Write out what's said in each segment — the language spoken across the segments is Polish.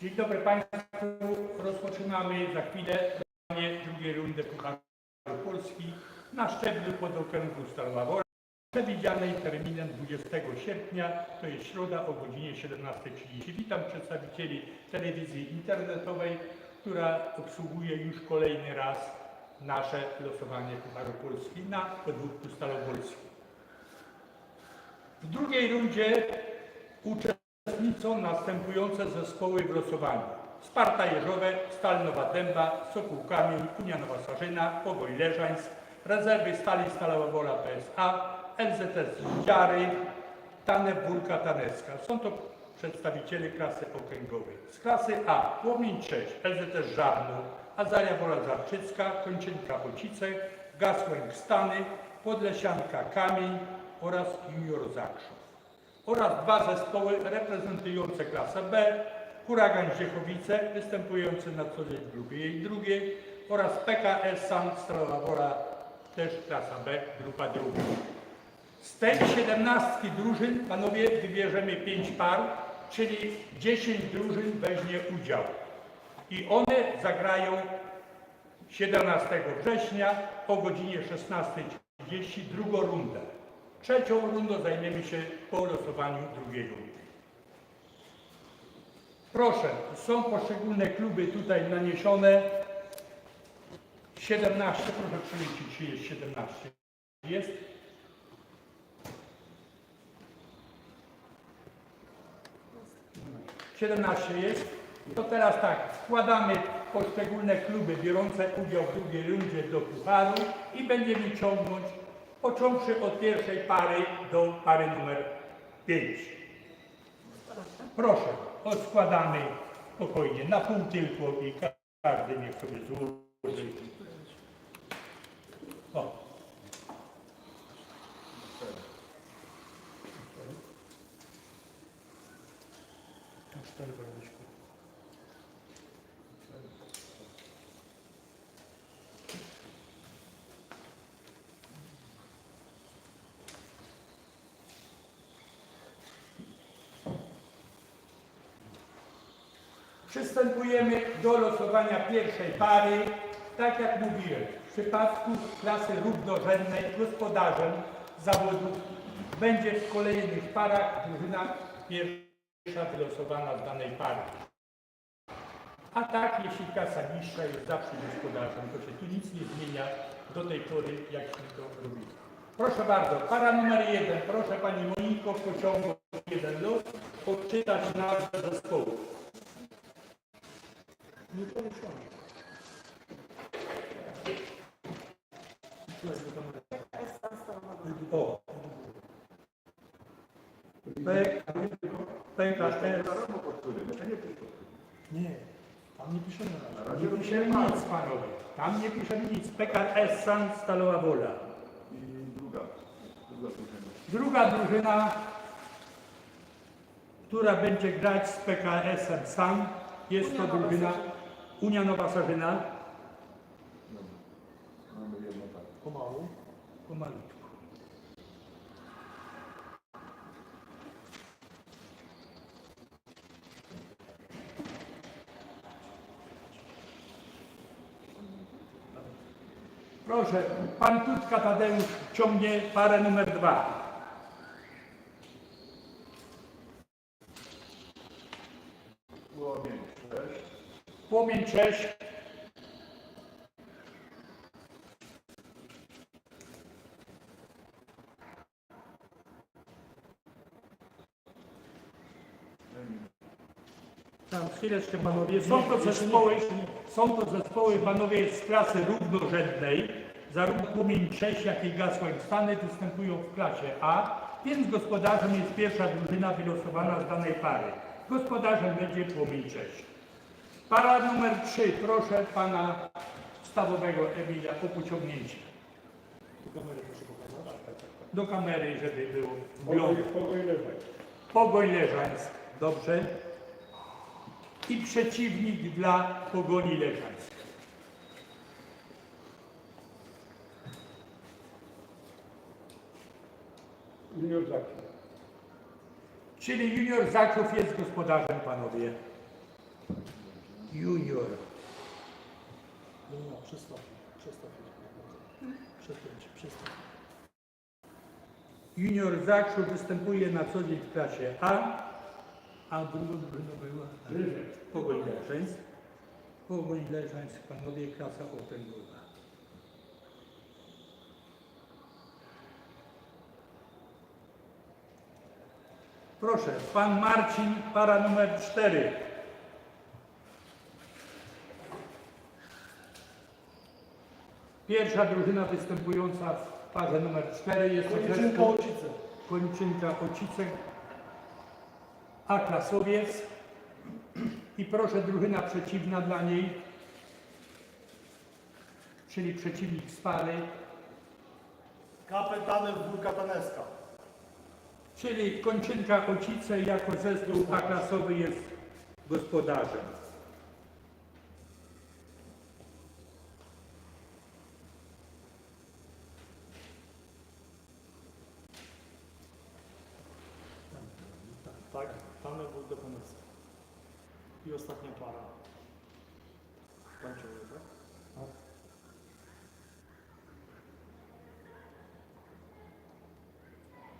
Dzień dobry Państwu. Rozpoczynamy za chwilę drugiej rundy Pucharu Polski na szczeblu podokręgu Stalowa Wola przewidzianej terminem 20 sierpnia, to jest środa o godzinie 17.30. Witam przedstawicieli telewizji internetowej, która obsługuje już kolejny raz nasze losowanie Pucharu Polski na podwórku Stalowolskim. W drugiej rundzie uczestniczą następujące zespoły w losowaniu. Sparta Jeżowe, Stal Nowa Dęba, Sokół Kamień, Unia Nowa Sarzyna, Pogoń Leżańsk, rezerwy Stali Stalowa Wola PSA, LZS Dziary, Górka Tanecka. Są to przedstawiciele klasy okręgowej. Z klasy A Płomień 6, LZS Żarno, Azaria Wola Żarczycka, Kończynka Ocice, Gasłęk Stany, Podlesianka Kamień oraz Junior Zakrzów oraz dwa zespoły reprezentujące klasę B, Huragan Ziechowice, występujący na co dzień w grupie jej drugiej oraz PKS San Stalowa Wola, też klasa B, grupa druga. Z tej siedemnastki drużyn, panowie, wybierzemy pięć par, czyli 10 drużyn weźmie udział. I one zagrają 17 września o godzinie 16.30 drugą rundę. Trzecią rundą zajmiemy się po losowaniu drugiej rundy. Proszę, są poszczególne kluby tutaj naniesione. 17, proszę przeliczyć, czy jest 17. Jest? Siedemnaście jest. To teraz tak, wkładamy poszczególne kluby biorące udział w drugiej rundzie do pucharu i będziemy ciągnąć, począwszy od pierwszej pary do pary numer 5. Proszę, odskładamy spokojnie, na pół tylko i ka- każdy niech sobie złoży. O. Przystępujemy do losowania pierwszej pary. Tak jak mówiłem, w przypadku klasy równorzędnej gospodarzem zawodu będzie w kolejnych parach drużyna pierwsza wylosowana z danej pary. A tak, jeśli klasa niższa jest zawsze gospodarzem, to się tu nic nie zmienia do tej pory, jakśmy to robili. Proszę bardzo, para numer jeden. Proszę Pani Moniko pociągnąć jeden los, odczytać nazwę zespołu. Nie policzone. O. P- PKS. Nie, tam nie piszemy na razie. Nie piszemy nic, panowie. Tam nie piszemy nic. PKS San Stalowa Wola. I druga, druga drużyna. Druga drużyna, która będzie grać z PKS-em San, jest to drużyna Unia Nowa Sarzyna. Dobra. Mamy jedno tak. Pomału. Pomalutku. Proszę, pan Tutka Tadeusz ciągnie parę numer dwa. Płomień 6, Płomień cześć. Tam chwileczkę panowie. Są to zespoły, są to zespoły panowie z klasy równorzędnej. Zarówno Płomień 6, jak i Gasłoń Stany występują w klasie A, więc gospodarzem jest pierwsza drużyna wylosowana z danej pary. Gospodarzem będzie Płomień 6. Para numer 3. Proszę pana stawowego Emilia o pociągnięcie. Do kamery, żeby było wgląd. Pogoń Leżańsk. Dobrze. I przeciwnik dla Pogoni Leżańsk. Junior Zakrów. Czyli junior Zakrów jest gospodarzem, panowie. Junior. No, no, przestaw, przestaw. Przestaw. Junior Zakrów występuje na co dzień w klasie A, a drużyną była Pogoń Leżeńsk. Pogoń Leżeńsk, panowie, klasa okręgowa. Proszę, pan Marcin, para numer 4. Pierwsza drużyna występująca w parze numer 4 jest Koniczynka Ocice. Koniczynka Ocicek, A klasowiec. I proszę drużyna przeciwna dla niej, czyli przeciwnik z pary, Kapetanem dwójka Taneska. Czyli Kończynka Ocice jako zespół A klasowy jest gospodarzem. Tak, Tanek dwójka Taneska. I ostatnia para. Kończymy, tak?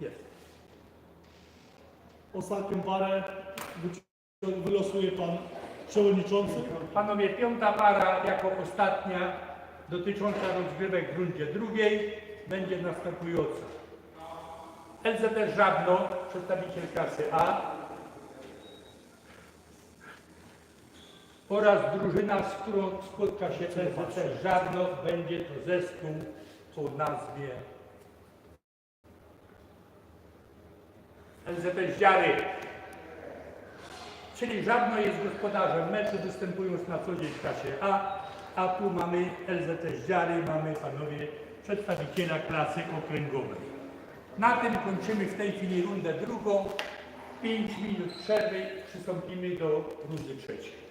Jest. Ostatnią parę wylosuje pan przewodniczący. Panowie, piąta para jako ostatnia dotycząca rozgrywek w rundzie drugiej będzie następująca. LZS Żabno, przedstawiciel klasy A oraz drużyna, z którą spotka się LZS Żabno, będzie to zespół o nazwie LZS Ziary. Czyli Żabno jest gospodarzem meczu, występując na co dzień w klasie A, a tu mamy LZS Dziary, mamy panowie przedstawiciela klasy okręgowej. Na tym kończymy w tej chwili rundę drugą. 5 minut przerwy, przystąpimy do rundy trzeciej.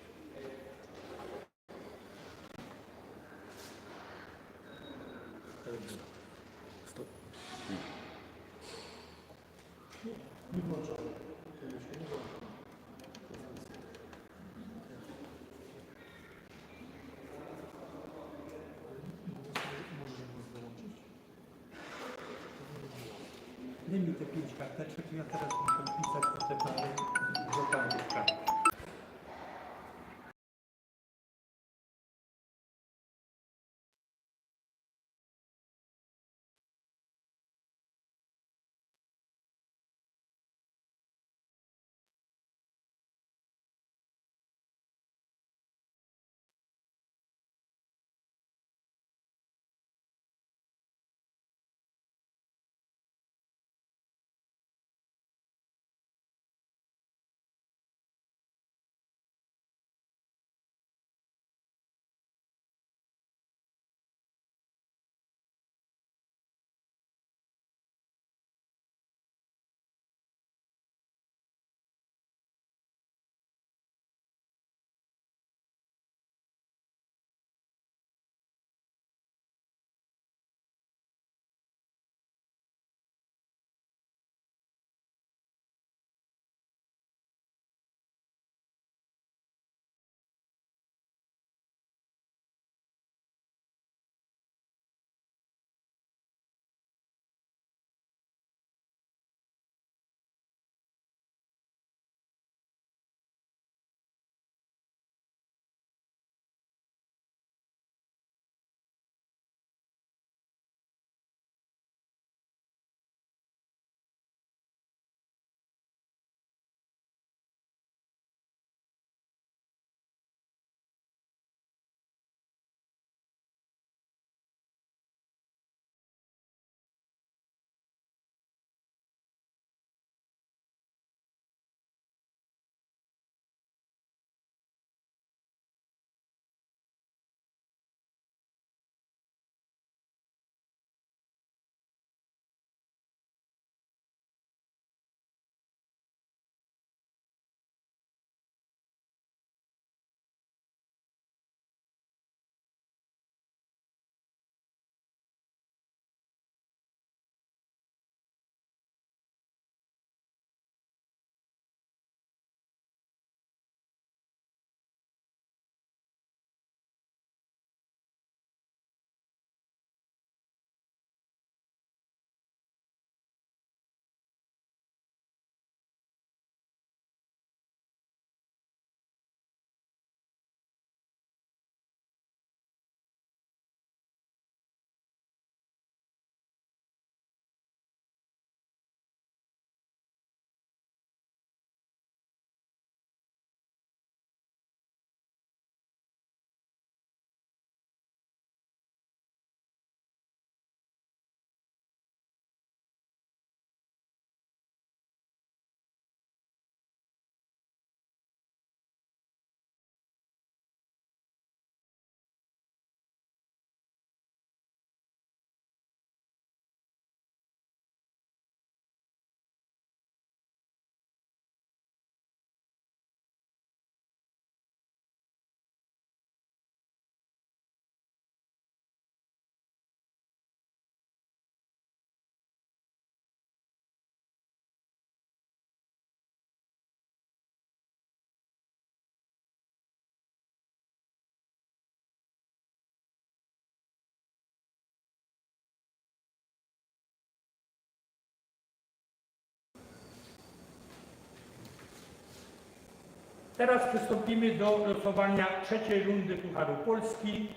Teraz przystąpimy do losowania trzeciej rundy Pucharu Polski,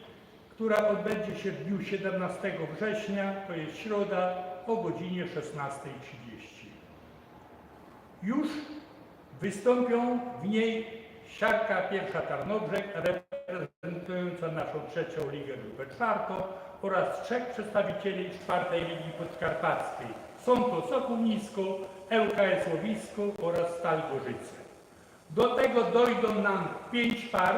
która odbędzie się w dniu 17 września, to jest środa, o godzinie 16.30. Już wystąpią w niej siarka pierwsza Tarnobrzeg, reprezentująca naszą trzecią ligę grupę czwartą oraz trzech przedstawicieli czwartej ligi podkarpackiej. Są to Sokół Nisko, ŁKS Łowisko oraz Stal Gorzyce. Do tego dojdą nam pięć par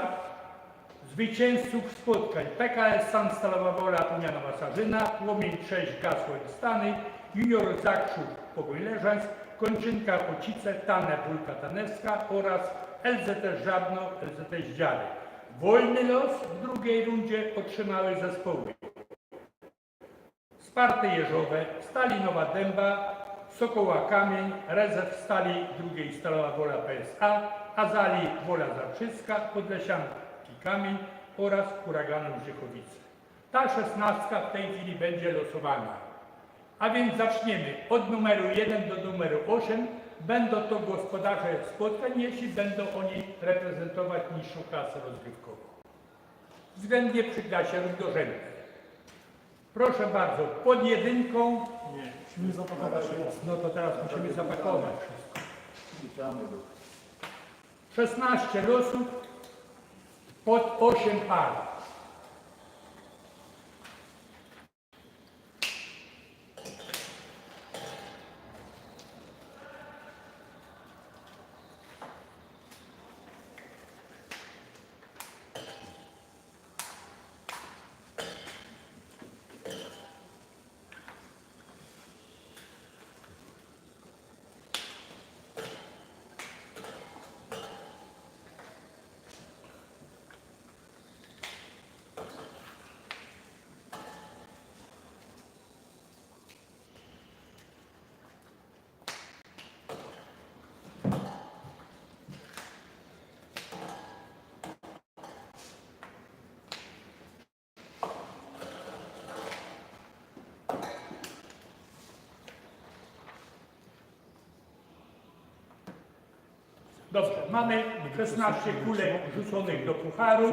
zwycięzców spotkań PKS San Wola Umianowa Sarzyna, Płomień 6 Gasłoń Stany, Junior Zakrzów Pogoń Leżańsk, Kończynka Pocice, Tane Tanewska oraz LZT Żabno, LZT Zdziary. Wolny los w drugiej rundzie otrzymały zespoły Sparte Jeżowe, Stali Nowa Dęba, Sokoła Kamień, Rezerw Stali drugiej Stalowa Wola PSA, Azali Wola Zabrzyska, Podlesianki Kamień oraz Huraganu Brzychowice. Ta szesnastka w tej chwili będzie losowana. A więc zaczniemy od numeru 1 do numeru 8. Będą to gospodarze spotkań, jeśli będą oni reprezentować niższą klasę rozgrywkową. Względnie przy klasie równorzędnej. Proszę bardzo, pod jedynką, Nie, musimy zapakować no to teraz musimy zapakować wszystko. Wliczamy do 16 losów pod 8 par. Dobrze, mamy 16 kulek rzuconych do pucharu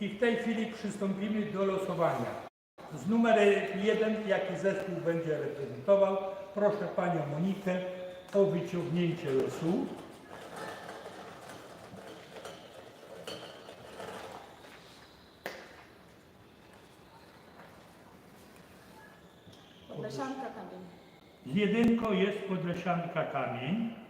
i w tej chwili przystąpimy do losowania. Z numerem 1, jaki zespół będzie reprezentował, proszę Panią Monikę o wyciągnięcie losu. Podlesianka kamień. Z jedynką jest Podlesianka Kamień.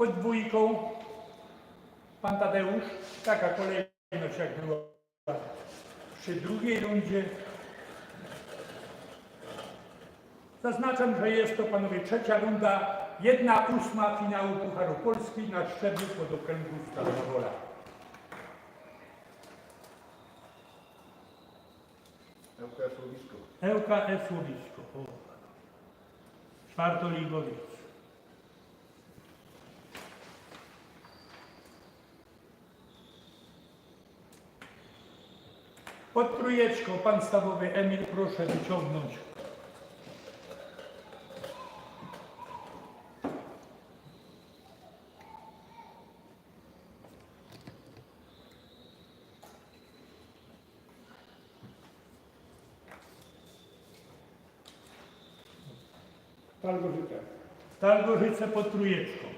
Pod dwójką Pan Tadeusz, taka kolejność jak była przy drugiej rundzie. Zaznaczam, że jest to, panowie, trzecia runda, jedna ósma finału Pucharu Polski na szczeblu podokręgu Stalowa Wola. LKS Łowisko. ŁKS Łowisko. O. Czwartoligowiec. Pod trójeczką pan stawowy Emil, proszę wyciągnąć Targożyce. Targożyce pod trójeczką.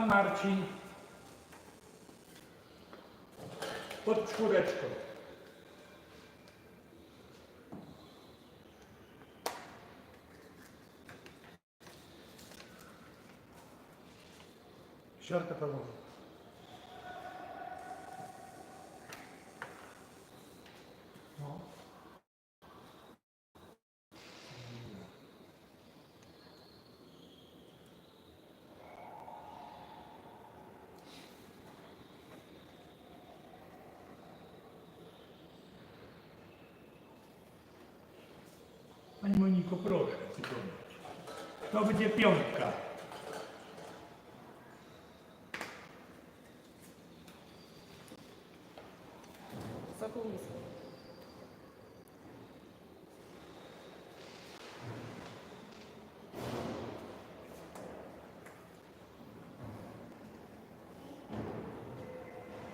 Pan Marcin pod czwóreczką. Siarka targowa. No. Tylko proszę wykonać. To będzie piątka. Sokołowski.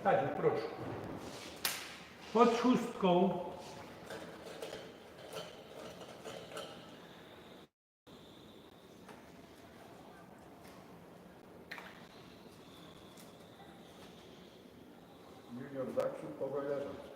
Tadziu, proszę. Pod szóstką Юрія Олександровичу Поголяна.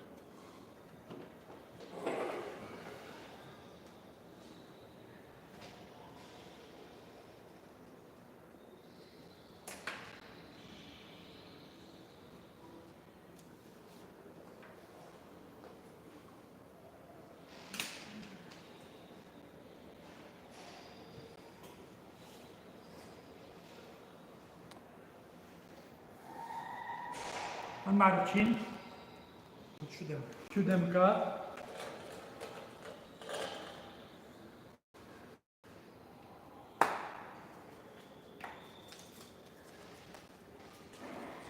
Marcin, Pod siódemkę. siódemka.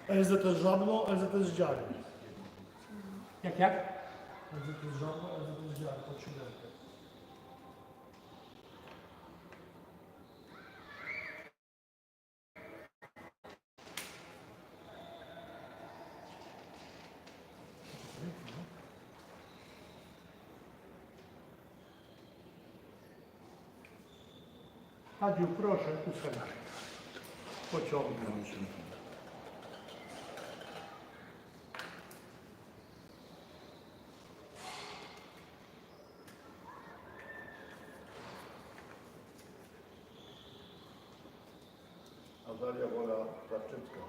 LZT Żabno, LZT Dziary. Jak, jak? LZT Żabno, LZT Dziary, pod siódemkę. Tadziu, proszę, usiadaj. Pociągnąć. Azaria Wola Zawczycka.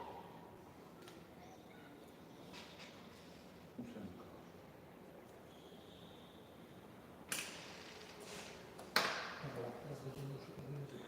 Ósemka. Dobra, teraz będziemy już podjęty.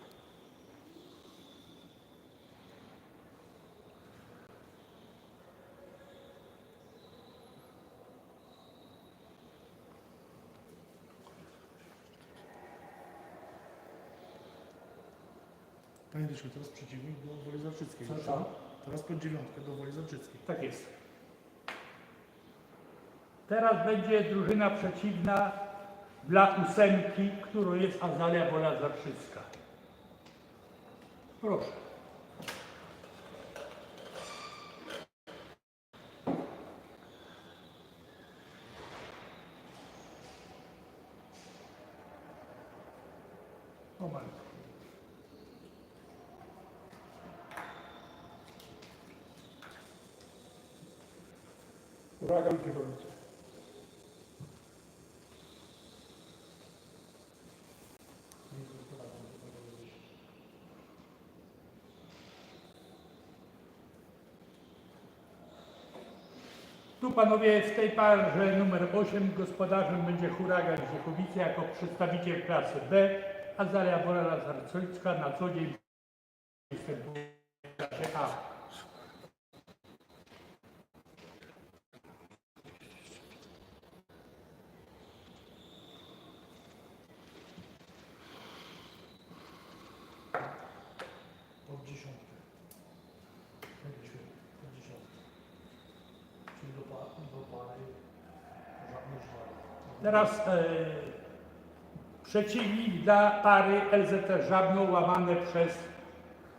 Panie Dyszku, teraz przeciwnik do Woli Zawczyckiej. Co? Teraz pod dziewiątkę do Woli Zawczyckiej. Tak jest. Teraz będzie drużyna przeciwna dla ósemki, którą jest Azalia Wola Zarszycka. Proszę. Tu panowie w tej parze numer 8 gospodarzem będzie Huragan Ziechowice jako przedstawiciel klasy B, a Zaria Wola Zarcojska na co dzień występuje w klasie A. Pod dziesiątkę. Mieliśmy pod dziesiątkę. Czyli do, pa, do pary żadnych żar. Teraz e, przeciwnik dla pary LZT Żabno łamane przez,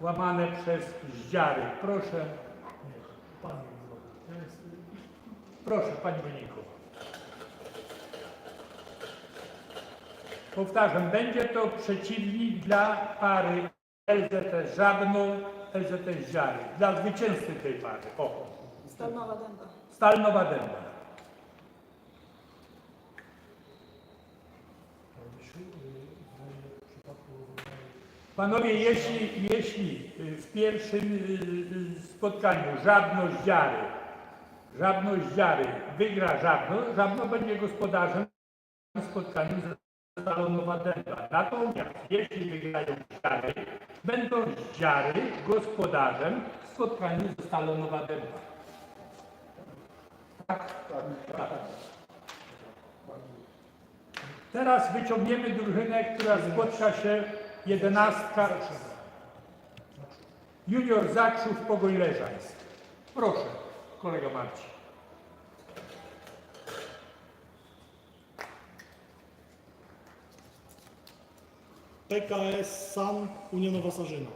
łamane przez Zdziary. Proszę, proszę Pani Wyniku. Powtarzam, będzie to przeciwnik dla pary LZT Żabno, LZT Zdziary. Dla zwycięzcy tej pary. O, Stalnowa Dęba. Stal Nowa Dęba. Panie Dyszku, y, w przypadku Panowie, jeśli, jeśli y, w pierwszym y, y, spotkaniu Żabno Zdziary, Żabno Zdziary wygra Żabno, Żabno będzie gospodarzem w spotkaniu z Stalonowa Dęba. Natomiast jeśli wygrają Zdziary, będą Zdziary gospodarzem w spotkaniu ze Stalonowa Dęba. Tak? Tak, Tak. Teraz wyciągniemy drużynę, która spotka się jedenastka Junior Zakrzów Pogoń Leżańsk. Proszę, kolega Marcin. PKS SAN Unia Sarzyna.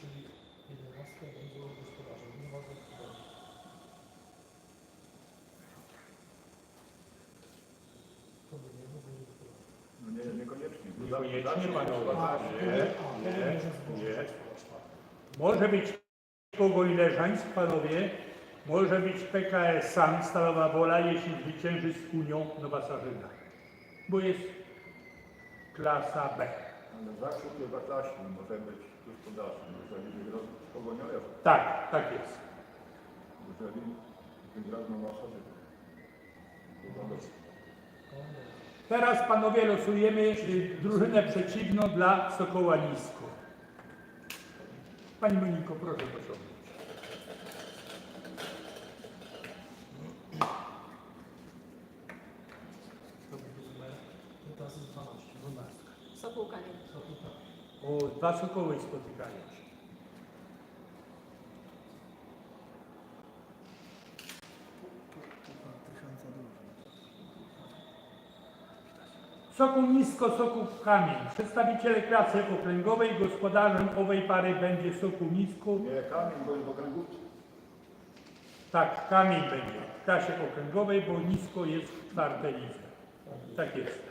Czyli 11 będzie gospodarzem. Unia Nowa To będzie, no będzie gospodarzem. No nie, zawsze- panowie. Zawsze- Nie, nie, nie. Może być Pogoń Leżańsk, panowie. Może być PKS San Stalowa Wola, jeśli zwycięży z Unią Nowa Sarzyna. Bo jest klasa B. Ale Zakrzów jest zaklaśny, może być gospodarzem. Jeżeli wygra Leżą. Tak, tak jest. Jeżeli wygra Nowa Sarzyna. Teraz panowie losujemy y, drużynę przeciwną dla Sokoła Nisko. Pani Moniko, proszę pociągnąć. To będzie numer, to teraz jest 12. 12. Sokółka nie. Co tutaj? O, dwa Sokoły spotykają się. Sokół Nisko, Sokół Kamień. Przedstawiciele klasy okręgowej, gospodarzem owej pary będzie Sokół Nisko. Nie, kamień, bo jest w okręgówce. Tak, Kamień będzie w klasie okręgowej, bo Nisko jest w czwartej lidze. Tak jest.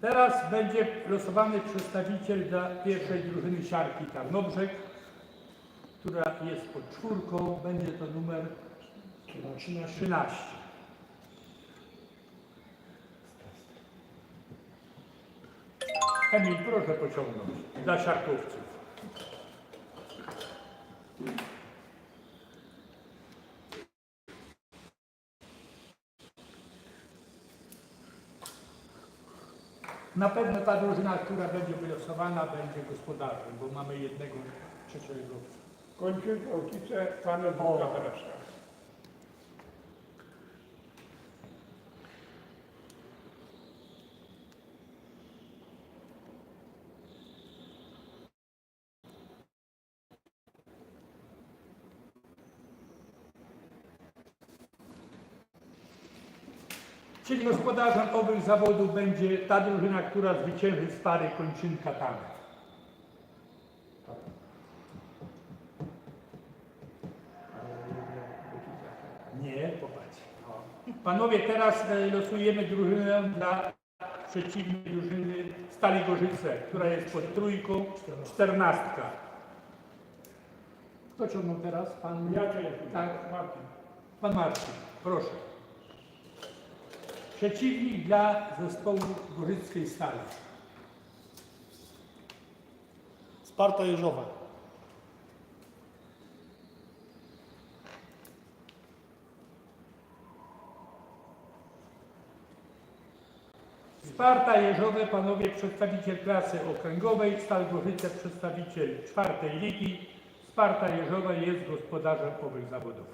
Teraz będzie losowany przedstawiciel dla pierwszej drużyny siarki Tarnobrzeg, która jest pod czwórką. Będzie to numer 13. 13. Emil, proszę pociągnąć dla siarkowców. Na pewno ta drużyna, która będzie wylosowana, będzie gospodarzem, bo mamy jednego trzeciego. Kończy ojcice pana Boga Braszka. Czyli gospodarzem owych zawodów będzie ta drużyna, która zwycięży z pary kończynka Tamek. Nie, popatrz. Panowie, teraz e, losujemy drużynę dla przeciwnej drużyny Stali Gorzyce, która jest pod trójką, czternastka. Kto ciągnął teraz? Pan? Ja cię Tak. Martin. Pan Marcin, proszę. Przeciwnik dla zespołu Gorzyckiej Stali. Sparta Jeżowa. Sparta Jeżowe, panowie przedstawiciel klasy okręgowej, Stal Gorzyce przedstawiciel czwartej ligi. Sparta Jeżowa jest gospodarzem owych zawodów.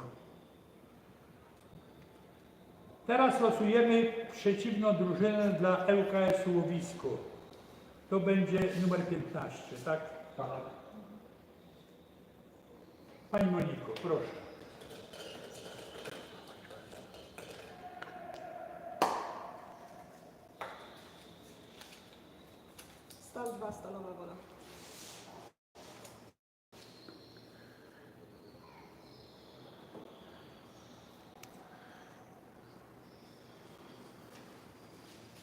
Teraz losujemy przeciwną drużynę dla ŁKS Łowisko. To będzie numer 15, tak? Tak. Pani Moniko, proszę. Stal 2, Stalowa Wola.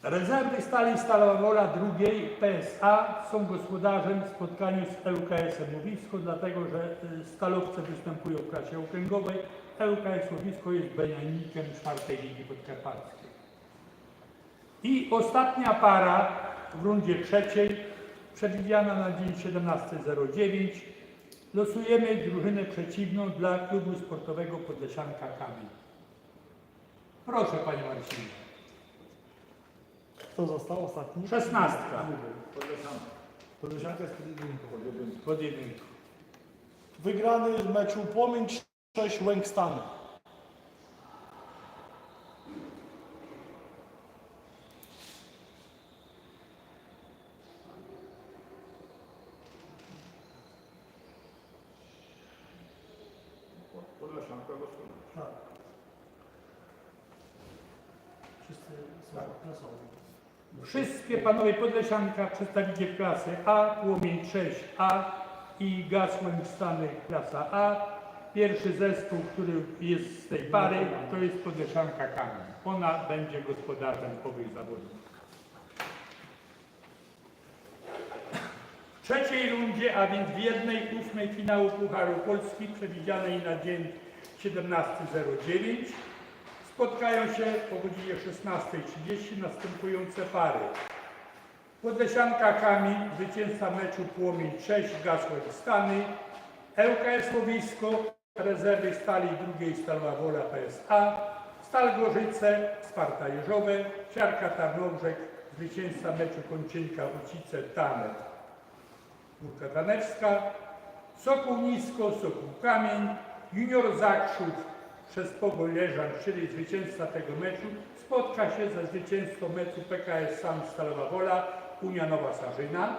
Rezerwy Stali Stalowa Wola drugiej PSA są gospodarzem w spotkaniu z ŁKS-em Łowisko, dlatego że y, stalowce występują w klasie okręgowej. ŁKS Łowisko jest benianikiem czwartej ligi podkarpackiej. I ostatnia para w rundzie trzeciej, przewidziana na dzień 17.09, Losujemy drużynę przeciwną dla klubu sportowego Podlesianka Kamień. Proszę Panie Marcinie. Kto został ostatni? Szesnastka. Podlesianka. Jest pod jedynką. Pod jedynką. Wygrany w meczu Płomień 6 Łęk Stany. Pod- Podlesianka losuje. Tak. Wszyscy są klasowi. Panowie Podlesianka, przedstawiciel klasy A, Płomień 6A i Gasłem Stany klasa A. Pierwszy zespół, który jest z tej pary, to jest Podlesianka Kamień. Ona będzie gospodarzem owych zawodów. W trzeciej rundzie, a więc w jednej ósmej finału Pucharu Polski przewidzianej na dzień 17.09 spotkają się po godzinie 16.30 następujące pary. Podlesianka Kamień, zwycięzca meczu Płomień 6, Gasłek Stany, ŁKS Łowisko, rezerwy Stali drugiej Stalowa Wola PSA, Stal Gorzyce, Sparta Jeżowe, Siarka Tarnobrzeg, zwycięzca meczu Kończynka Ucice Tamet, Górka Danewska, Sokół Nisko, Sokół Kamień, Junior Zakrzów przez Pogoń Leżan, czyli zwycięzca tego meczu, spotka się ze zwycięzcą meczu PKS Sam Stalowa Wola, Unia Nowa Sarzyna.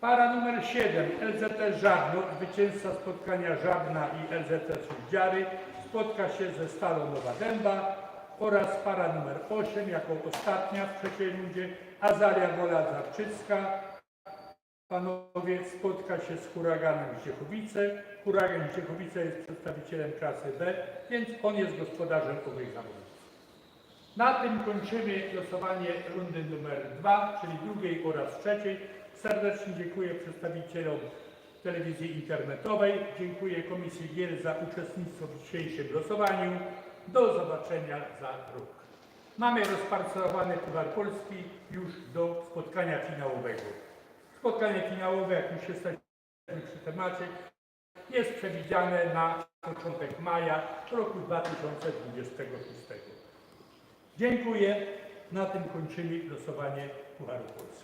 Para numer 7 LZT Żarno, zwycięzca spotkania Żarna i LZT Suździary, spotka się ze Stalą Nowa Dęba oraz para numer 8 jako ostatnia w trzeciej rundzie Azaria Wola Zarczycka, Panowie, spotka się z huraganem Ciechowice. Huragan Ciechowice jest przedstawicielem klasy B, więc on jest gospodarzem owych zawodów. Na tym kończymy losowanie rundy numer 2, czyli drugiej oraz trzeciej. Serdecznie dziękuję przedstawicielom telewizji internetowej. Dziękuję Komisji Gier za uczestnictwo w dzisiejszym losowaniu. Do zobaczenia za rok. Mamy rozparcelowany Puchar Polski już do spotkania finałowego. Spotkanie finałowe, jak już jesteśmy przy temacie, jest przewidziane na początek maja roku 2026. Dziękuję. Na tym kończymy losowanie Pucharu Polski.